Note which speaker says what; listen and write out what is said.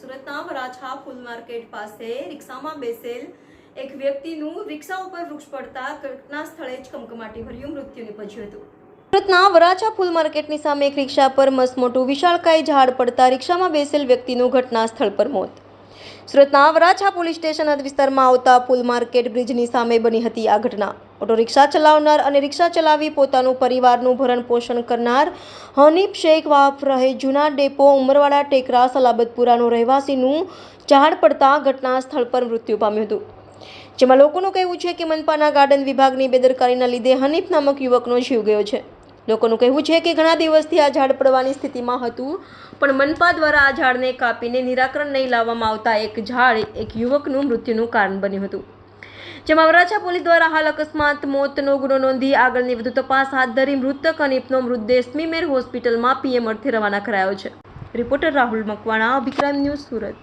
Speaker 1: સુરતના વરાછા ફૂલ રિક્ષામાં બેસેલ એક વ્યક્તિનું રિક્ષા ઉપર વૃક્ષ પડતા ઘટના સ્થળે જ કમકમાટી ભર્યું મૃત્યુ નિપજ્યું હતું. સુરતના વરાછા ફૂલ માર્કેટની સામે એક રિક્ષા પર મસમોટું વિશાળકાય ઝાડ પડતા રિક્ષામાં બેસેલ વ્યક્તિનું ઘટના સ્થળ પર મોત. સુરતના વરાછા પોલીસ સ્ટેશન હદ વિસ્તારમાં આવતા પુલ માર્કેટ બ્રિજની સામે બની હતી આ ઘટના. ઓટો રિક્ષા ચલાવનાર અને રિક્ષા ચલાવી પોતાનું પરિવારનું ભરણ પોષણ કરનાર હનીફ શેખ વાફ રહે જૂના ડેપો ઉમરવાડા ટેકરા સલાબતપુરાનો રહેવાસીનું ઝાડ પડતા ઘટના સ્થળ પર મૃત્યુ પામ્યું હતું. જેમાં લોકોનું કહેવું છે કે મનપાના ગાર્ડન વિભાગની બેદરકારીના લીધે હનીફ નામક યુવકનો જીવ ગયો છે. લોકોનું કહેવું છે કે ઘણા દિવસથી આ ઝાડ પડવાની સ્થિતિમાં હતું, પણ મનપા દ્વારા આ ઝાડને કાપીને નિરાકરણ નહીં લાવવામાં આવતા એક ઝાડ એક યુવકનું મૃત્યુનું કારણ બન્યું હતું. જેમાં વરાછા પોલીસ દ્વારા હાલ અકસ્માત, મોતનો ગુનો નોંધી આગળની વધુ તપાસ હાથ ધરી મૃતક હનીફનો મૃતદેહ સ્મીમેર હોસ્પિટલમાં પીએમ અર્થે રવાના કરાયો છે. રિપોર્ટર રાહુલ મકવાણા, અભિક્રાઇમ ન્યૂઝ સુરત.